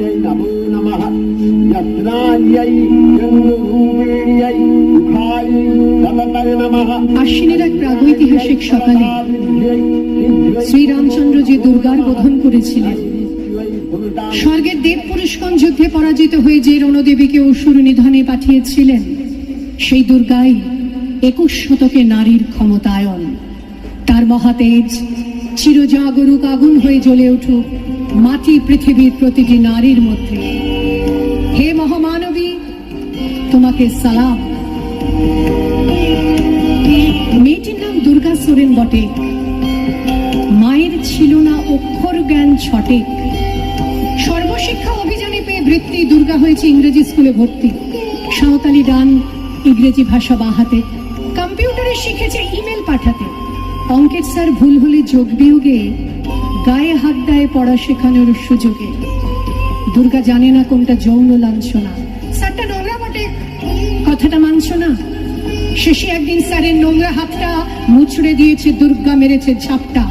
यै नमो नमः यत्रायै जन्मभूमिण्यै दुःखाय तपतय नमः আশ্বিনের এক প্রাগৈতিহাসিক শ্রীরামচন্দ্র যে দুর্গার বোধন করেছিলেন। স্বর্গের দেব পুরুষগণ যুদ্ধে পরাজিত হয়ে যে রণদেবীকে অসুর নিধনে পাঠিয়েছিলেন, সেই দুর্গাই একুশ শতকে নারীর ক্ষমতায়ন। তার মহাতেজ চিরজাগরুক আগুন হয়ে জ্বলে উঠুক মাটি পৃথিবীর প্রতিটি নারীর মধ্যে। হে মহামানবী, তোমাকে সালাম। মেয়েটির নাম দুর্গা সোরেন বটে। মায়ের ছিল না অক্ষর জ্ঞান ছটে। সর্বশিক্ষা অভিযানে পেয়ে বৃত্তি দুর্গা হয়েছে ইংরেজি স্কুলে ভর্তি। সাঁওতালি গান ইংরেজি ভাষা বাহাতে। কম্পিউটারে শিখেছে ইমেল পাঠাতে। অঙ্কের স্যার ভুল হলে যোগ বিয়োগে গায়ে হাত দেয় পড়া শেখানোর সুযোগে। দুর্গা জানে না কোনটা যৌন লাঞ্ছনা। স্যারটা নোংরা বটে। কথাটা মানছ না? শেষে একদিন স্যারের নোংরা হাতটা মুচড়ে দিয়েছে, দুর্গা মেরেছে ঝাপটা।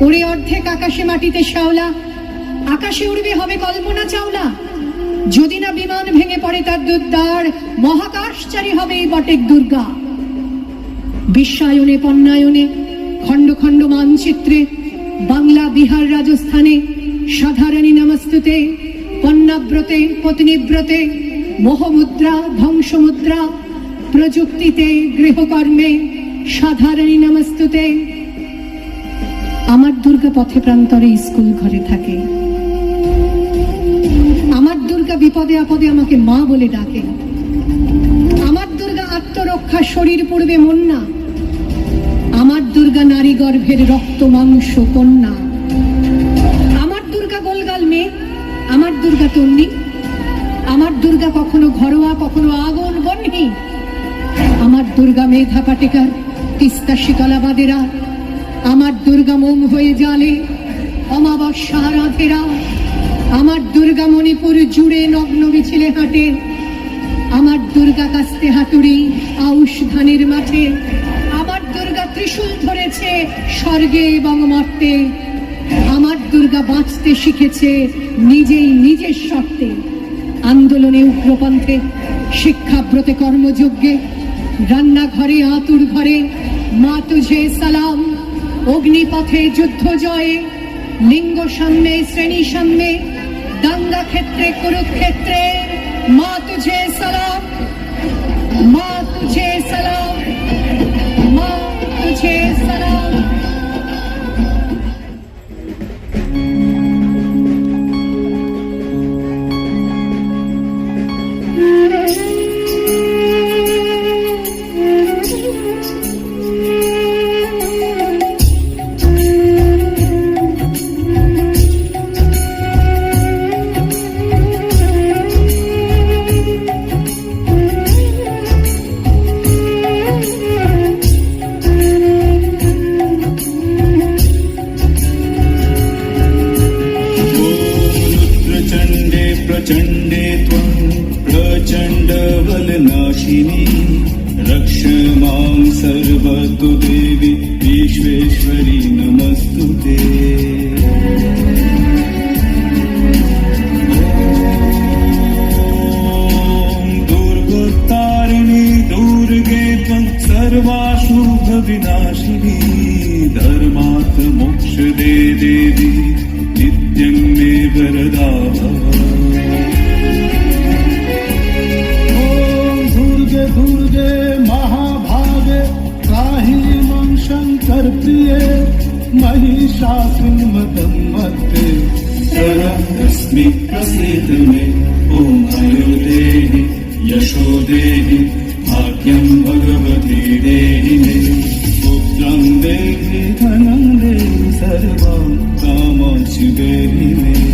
ওরে অর্ধেক আকাশে মাটিতে শ্যাওলা, আকাশে উড়বে হবে কল্পনা চাওলা। যদি না বিমান ভেঙে পড়ে তার দুর্দার মহাকাশচারী হবে এই বটেক দুর্গা। বিশ্বায়নে পণ্যায়নে খণ্ড খণ্ড মানচিত্রে বাংলা, বিহার, রাজস্থানে সাধারণী নমস্তুতে, পণ্যাব্রতে, পত্নীব্রতে, মোহমুদ্রা, ধ্বংসমুদ্রা, প্রযুক্তিতে, গৃহকর্মে সাধারণী নমস্তুতে। আমার দুর্গা পথে প্রান্তরে স্কুল ঘরে থাকে। আমার দুর্গা বিপদে আপদে আমাকে মা বলে ডাকে। আমার দুর্গা আত্মরক্ষা শরীর পূর্বে মন না আমার দুর্গা নারী গর্ভের রক্ত মাংস কন্যা। আমার দুর্গা গোলগাল মেয়ে, আমার দুর্গা তন্নি, আমার দুর্গা কখনো ঘরোয়া, কখনো আগুন বন্যি আমার দুর্গা মেধা পাটেকার, তিস্তা শীতলাবাদেরা আমার দুর্গা মোম হয়ে জালে, অমাবস্যা রাধেরা আমার দুর্গা মণিপুর জুড়ে নগ্ন মিছিলে হাঁটে। আমার দুর্গা কাস্তে হাতুড়ি, আউশ ধানের মাঠে। স্বর্গে এবং মর্তে আমার দুর্গা বাঁচতে শিখেছে নিজেই নিজের শর্তে। আন্দোলনে উগ্রপন্থে, শিক্ষাব্রতে কর্মযজ্ঞে, রান্নাঘরে, আতুর ঘরে মা তুঝে সালাম, অগ্নিপথে যুদ্ধ জয়ে, লিঙ্গ সাম্যে, শ্রেণি সাম্যে, দাঙ্গা ক্ষেত্রে, কুরুক্ষেত্রে মা তুঝে সালাম মা তুঝে प्रचण्डबलनाशिनी रक्ष मां सर्वतु देवि विश्वेश्वरी नमस्तु ते ॐ दुर्गोत्तारिणि दुर्गे त्वं सर्वाशुभविनाशिनी धर्मात् मोक्षदे देवी मे वरदा शासुमतं मत् सर तस्मि प्रसीद मे ॐ मयो देहि यशो देहि भाग्यं भगवती देहि मे पुत्रं देहि धनं देहि सर्वं कामाक्षि देहि मे